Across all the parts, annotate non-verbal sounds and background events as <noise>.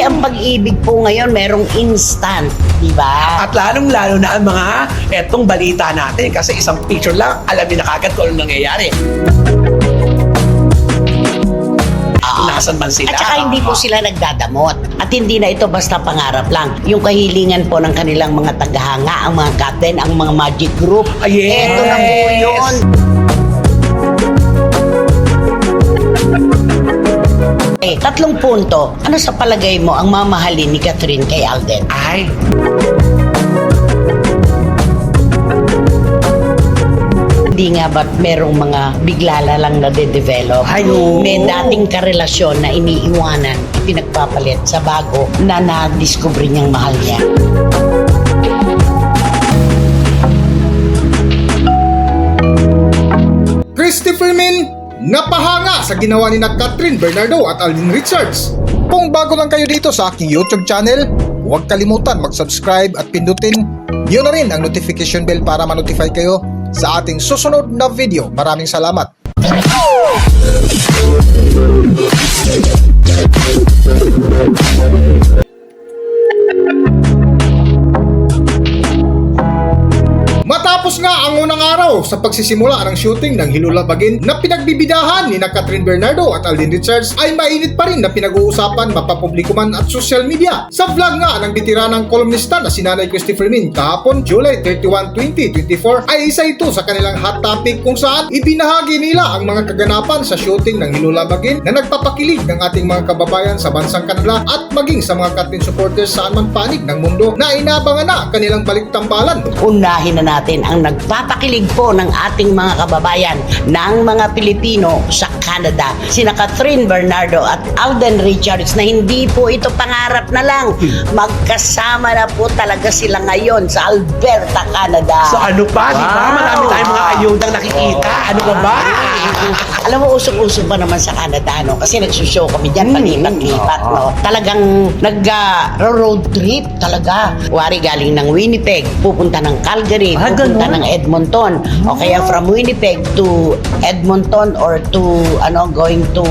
Ang pag-ibig po ngayon, merong instant, di ba? At lalong-lalo na ang mga etong balita natin kasi isang picture lang, alam niyo na kagad kung anong nangyayari. Kung nasan man sila. At saka hindi po sila nagdadamot. At hindi na ito basta pangarap lang. Yung kahilingan po ng kanilang mga tagahanga, ang mga captain, ang mga magic group. Ah, yes. Ito na po yun. Eh, tatlong punto. Ano sa palagay mo ang mamahalin ni Catherine kay Alden? Ay, Hindi nga ba't merong mga biglala lang na de-develop? Ay, oo. May dating karelasyon na iniiwanan, pinagpapalit sa bago na na-discover niyang mahal niya. Christopher Min napahanga sa ginawa ni na Catherine Bernardo at Alvin Richards. Kung bago lang kayo dito sa aking YouTube channel, huwag kalimutan mag-subscribe at pindutin yun na rin ang notification bell para ma-notify kayo sa ating susunod na video. Maraming salamat. Matapos nga ang unang araw sa pagsisimula ng shooting ng Hilulabagin na pinagbibidahan ni na Catherine Bernardo at Alden Richards ay mainit pa rin na pinag-uusapan mapapubliko man at social media. Sa vlog nga ng bitiranang kolumnista na si Nanay Christopher Min kahapon July 31, 2024 ay isa ito sa kanilang hot topic kung saan ibinahagi nila ang mga kaganapan sa shooting ng Hilulabagin na nagpapakilig ng ating mga kababayan sa bansang Canada at maging sa mga Catherine supporters saan man panig ng mundo na inabangan na ang kanilang baliktambalan Unahin na natin ang nagpapakilig po ng ating mga kababayan ng mga Pilipino sa Canada. Sina Catherine Bernardo at Alden Richards na hindi po ito pangarap na lang. Magkasama na po talaga sila ngayon sa Alberta, Canada. so ano pa, di ba? Wow. Marami tayong mga ayudang nakikita. Ano ba ba? <laughs> Alam mo, usok-usok pa naman sa Canada, no? Kasi nagsushow kami dyan, Hmm. palipat-lipat, no? Talagang nag-road trip talaga. Wari galing ng Winnipeg, pupunta ng Calgary, Ah, pupunta ng Edmonton. O kaya from Winnipeg to Edmonton or to, ano, going to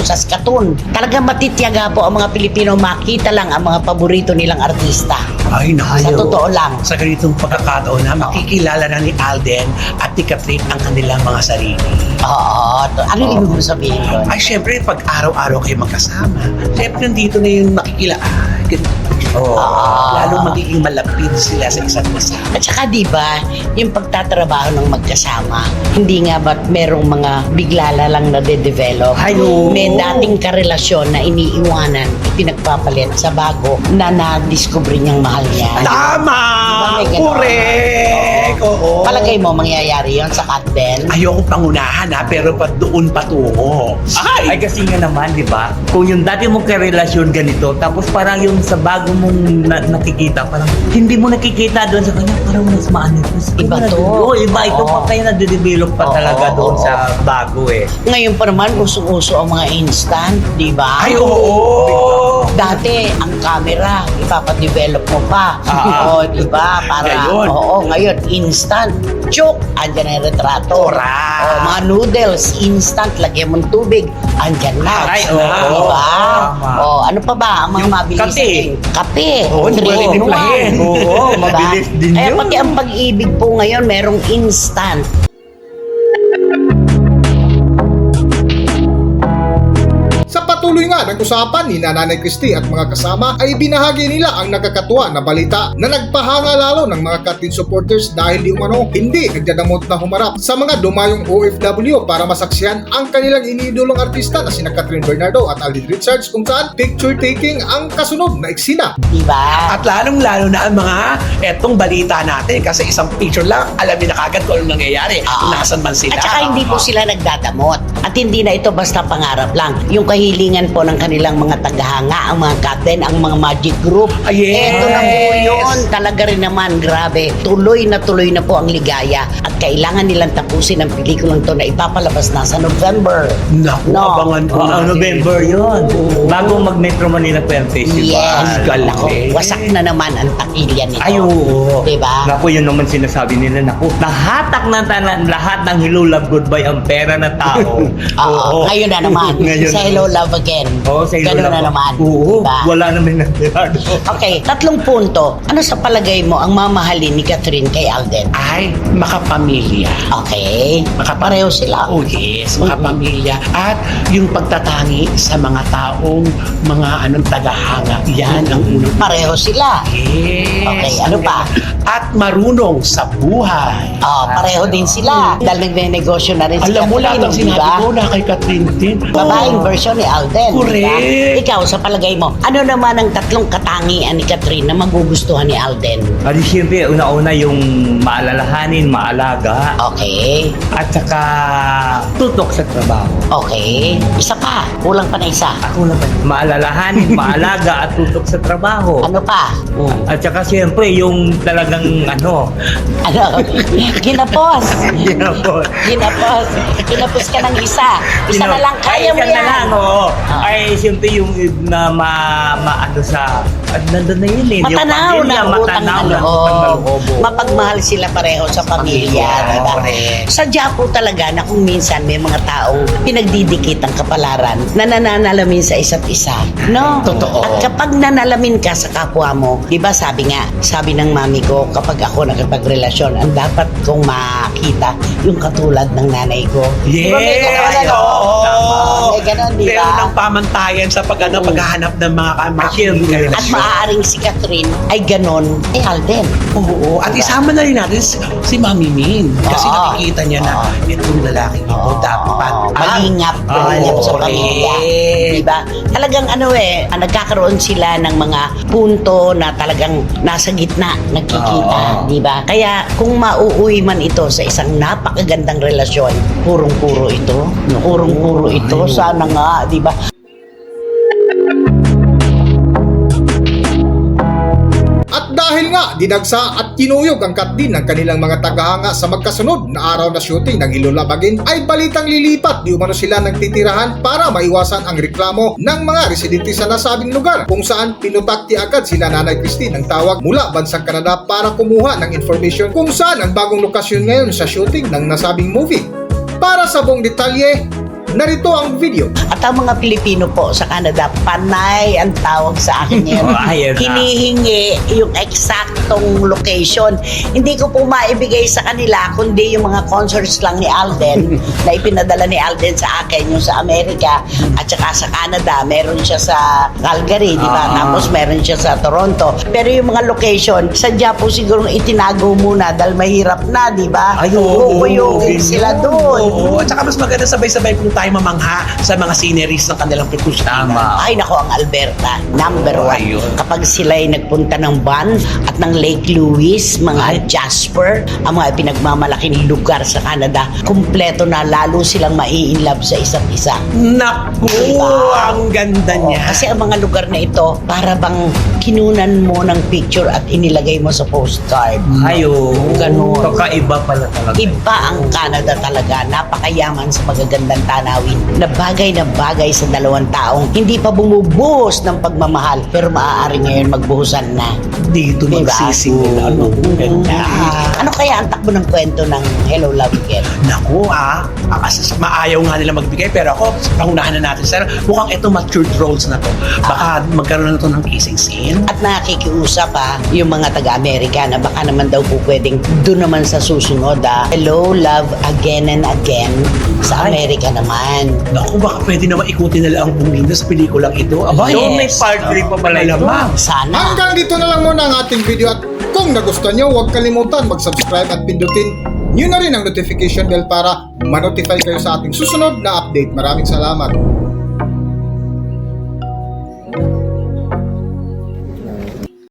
Saskatoon. Talagang matityaga po ang mga Pilipino makita lang ang mga paborito nilang artista. Ay, Sa naku. totoo lang. Sa ganitong pagkakataon na makikilala na ni Alden at ni Catherine ang kanilang mga sarili. Oo. to- Ano ibig mo sabihin doon? Ay, syempre, pag araw-araw kayo magkasama, syempre, nandito na yung makikila. Ay, ganito. Oh, Ah. Lalo magiging malapit sila sa isa't isa. At saka di ba, yung pagtatrabaho ng magkasama, hindi nga ba't merong mga biglala lang na de-develop? Ay, oo. May dating karelasyon na iniiwanan, pinagpapalit sa bago na na-discover niyang mahal niya. Tama! Diba may? Correct! Oo. Palagay mo mangyayari yon sa Catden? Ayoko pangunahan ha, pero pa doon patungo. Ay, kasi nga naman, di ba? Kung yung dati mong karelasyon ganito, tapos parang yung sa bago mong na- nakikita, parang hindi mo nakikita doon sa kanya, parang mas maanit. Mas, Iba to. Oo, iba. Ito Oo. pa kaya na-develop pa Oo, talaga oo, doon oo. sa bago eh. Ngayon pa naman, uso-uso ang mga instant, di ba? Ay, oo! Dati, ang camera, ipapadevelop mo pa. Ah. Oo, di ba? Para, Ngayon. oo, ngayon, instant. Chok, andyan na yung retrato. Correct. Oh, mga noodles, instant, lagyan mong tubig, andyan na. Ay, oo. Di ba? Tama. Oh, ano pa ba ang mga Yung mabilis? kape. Kape. Oo, hindi mo Three in timplahin. Oo, Diba? mabilis din Kaya yun. pati ang pag-ibig po ngayon, merong instant. Nga ng usapan ni Nanay Christie at mga kasama ay binahagi nila ang nakakatuwa na balita na nagpahanga lalo ng mga Catherine supporters dahil di umano hindi nagdadamot na humarap sa mga dumayong OFW para masaksihan ang kanilang iniidolong artista na sina Catherine Bernardo at Alden Richards kung saan picture taking ang kasunod na eksena. Di ba? At lalong-lalo na ang mga etong balita natin kasi isang picture lang, alam niyo na kagad kung anong nangyayari. Kung nasan man sila. At saka hindi po sila nagdadamot. At hindi na ito basta pangarap lang. Yung kahilingan po ng kanilang mga tagahanga, ang mga captain, ang mga magic group. Ah, yes. Ito na po yun. Talaga rin naman, grabe. Tuloy na tuloy na po ang ligaya. At kailangan nilang tapusin ang pelikulang to na ipapalabas na sa November. Naku, No. abangan po Oo, natin. November yun. Bago mag-Metro Manila Film Festival. Yes. galing. Nako, wasak na naman ang takilya nito. Ay, oo. Diba? Naku, yun naman sinasabi nila. Naku, nahatak na tanan, lahat ng Hello Love Goodbye ang pera ng tao. <laughs> Oo, ngayon na naman. <laughs> Ngayon sa na. Hello Love Again. Oo, sa Ganun lang na naman. Oo, Diba? wala naman natira doon. Okay, tatlong punto. Ano sa palagay mo ang mamahalin ni Catherine kay Alden? Ay, makapamilya. Okay. Pareho sila. Oh yes, makapamilya. At yung pagtatangi sa mga taong mga anong tagahanga. Yan ang unang Pareho sila. Yes. Okay, ano pa? At marunong sa buhay. Oh, pareho din sila. Dahil nagnenegosyo na rin si Alam mo lahat Catherine, ang di sinabi ba? ko na kay Catherine din. Babaeng version ni Alden. Correct. Ikaw, sa palagay mo, ano naman ang tatlong katangian ni Catherine na magugustuhan ni Alden? Adi siyempre, una-una yung maalalahanin, maalaga, Okay. at saka tutok sa trabaho. Okay. Isa pa. Kulang pa na isa. Ako naman, maalalahanin, <laughs> maalaga, at tutok sa trabaho. Ano pa? Hmm. At saka siyempre, yung talagang ano, Ano? Ginapos. po. <laughs> Ginapos. Ginapos ka ng isa. Isa na lang. Ay, Kaya mo yan. na lang, oo. Ah. Ay, siyempre yung na ma, ma ano sa, at nandun na yun eh. yung Matanaw pamilya, ng utang na matanaw ng loob. utang na loob. Mapagmahal sila pareho sa pamilya, Pamilya, di ba? correct. Sadya po talaga na kung minsan may mga taong pinagdidikit ang kapalaran na nananalamin sa isa't isa. No? Totoo. At kapag nanalamin ka sa kapwa mo, di ba sabi nga, sabi ng mami ko, kapag ako nakipagrelasyon, ang dapat kong makita yung katulad ng nanay ko. Di ba may ganon, Yes! ano? Oo! May ganon, di Meron ba? ng pamantayan sa pag, ano, Oo. paghahanap ng mga Siyempre. karelasyon. At maaaring si Catherine ay ganon kay Alden. Oo, at Diba? isama na rin natin si, si Mami Min. Kasi Oo. nakikita niya na Oo. itong lalaki ito Oo, dapat. Malingap, Ah, malingap sa correct. pamilya. Diba? Talagang ano eh, ah, nagkakaroon sila ng mga punto na talagang nasa gitna, nagkikita, Oo. di ba? Kaya kung mauuwi man ito sa isang napakagandang relasyon, purong-puro ito, purong-puro ito, sana nga, di ba? At dahil nga dinagsa at kinuyog ang katdin ng kanilang mga tagahanga sa magkasunod na araw na shooting ng Ilulabagin ay balitang lilipat di umano sila nagtitirahan para maiwasan ang reklamo ng mga residente sa nasabing lugar kung saan pinutakti agad sila Nanay Christine ng tawag mula bansang Canada para kumuha ng information kung saan ang bagong lokasyon ngayon sa shooting ng nasabing movie. Para sa buong detalye, narito ang video. At ang mga Pilipino po sa Canada, panay ang tawag sa akin <laughs> ngayon. Oh. Hinihingi yung eksaktong location. Hindi ko po maibigay sa kanila, kundi yung mga concerts lang ni Alden <laughs> na ipinadala ni Alden sa akin, yung sa Amerika at saka sa Canada. Meron siya sa Calgary, di ba? Ah. Tapos meron siya sa Toronto. Pero yung mga location, sadya po siguro itinago muna dahil mahirap na, di ba? Ay, oo, Kukuyugin oo, sila doon. Oo, at saka mas maganda sabay-sabay kung tayo mamangha sa mga sceneries ng kanilang pagkusinan. Tama. Ay nako ang Alberta, number Oh, one. ayun. Kapag sila ay nagpunta ng Banff at ng Lake Louise, mga Jasper, ang mga pinagmamalaking lugar sa Canada, kumpleto na lalo silang mai-inlove sa isa't isa. Naku, Diba? ang ganda Oo, niya. kasi ang mga lugar na ito, para bang kinunan mo ng picture at inilagay mo sa postcard. Ayo, Ganun. kakaiba pala talaga. Iba ang Canada talaga. Napakayaman sa magagandang tanawin. Na bagay na bagay sa dalawang taong hindi pa bumubuhos ng pagmamahal. Pero maaari ngayon magbuhusan na. dito Diba? magsisimula. Ano, ang ganda. Ano kaya ang takbo ng kwento ng Hello Love Again? Naku ah, ah, kasi maayaw nga nila magbigay pero ako, pangunahan na natin sir, mukhang ito matured roles na to. Baka magkaroon na to ng kissing scene. At nakikiusap pa yung mga taga-Amerika na baka naman daw po pwedeng doon naman sa susunod ah, Hello Love Again and Again sa Amerika naman. Naku, baka pwede naman ikutin nila ang mundo sa pelikulang ito. Aba, Yes. May part 3 pa pala ito. Sana. Hanggang dito na lang muna ang ating video at kung nagustuhan nyo, huwag kalimutan mag-subscribe at pindutin nyo na rin ang notification bell para ma-notify kayo sa ating susunod na update. Maraming salamat.